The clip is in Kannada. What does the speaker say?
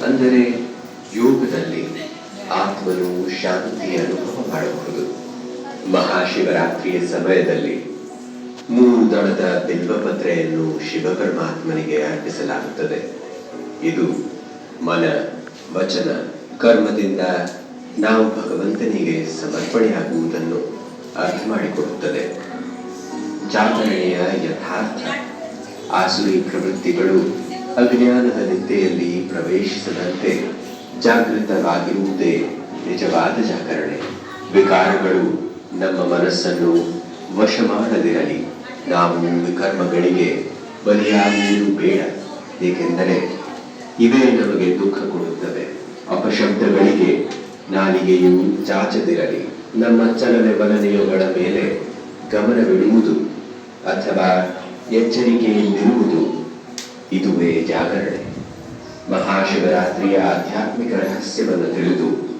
ಅಂದರೆ ಯೋಗದಲ್ಲಿ ಆತ್ಮನು ಶಾಂತಿ ಅನುಭವ ಮಾಡಬಹುದು. ಮಹಾಶಿವರಾತ್ರಿಯ ಸಮಯದಲ್ಲಿ ಮೂರು ದಳದ ಬಿಲ್ವಪತ್ರೆಯನ್ನು ಶಿವ ಪರಮಾತ್ಮನಿಗೆ ಅರ್ಪಿಸಲಾಗುತ್ತದೆ. ಇದು ಮನ, ವಚನ, ಕರ್ಮದಿಂದ ನಾವು ಭಗವಂತನಿಗೆ ಸಮರ್ಪಣೆಯಾಗುವುದನ್ನು ಅರ್ಥ ಮಾಡಿಕೊಡುತ್ತದೆ. ಜಾಗರಣೆಯ ಯಥಾರ್ಥ ಆಸುರಿ ಪ್ರವೃತ್ತಿಗಳು ಅಜ್ಞಾನದ ನಿದ್ದೆಯಲ್ಲಿ ಪ್ರವೇಶಿಸದಂತೆ ಜಾಗೃತವಾಗಿರುವುದೇ ನಿಜವಾದ ಜಾಗರಣೆ. ವಿಕಾರಗಳು ನಮ್ಮ ಮನಸ್ಸನ್ನು ವಶ ಮಾಡದಿರಲಿ ನಾವು ವಿಕರ್ಮಗಳಿಗೆ ಬಲಿಯಾಗುವುದು ಬೇಡ. ಏಕೆಂದರೆ ಇವೇ ನಮಗೆ ದುಃಖ ಕೊಡುತ್ತವೆ. ಅಪಶಬ್ದಗಳಿಗೆ ನಾಲಿಗೆಯು ಚಾಚದಿರಲಿ. ನಮ್ಮ ಚಲನೆ ಬಲನೆಯಗಳ ಮೇಲೆ ಗಮನವಿಡುವುದು ಅಥವಾ ಎಚ್ಚರಿಕೆಯಿಂದಿರುವುದು ಇದುವೇ ಜಾಗರಣೆ. ಮಹಾಶಿವರಾತ್ರಿಯ ಆಧ್ಯಾತ್ಮಿಕ ರಹಸ್ಯವನ್ನು ತಿಳಿದು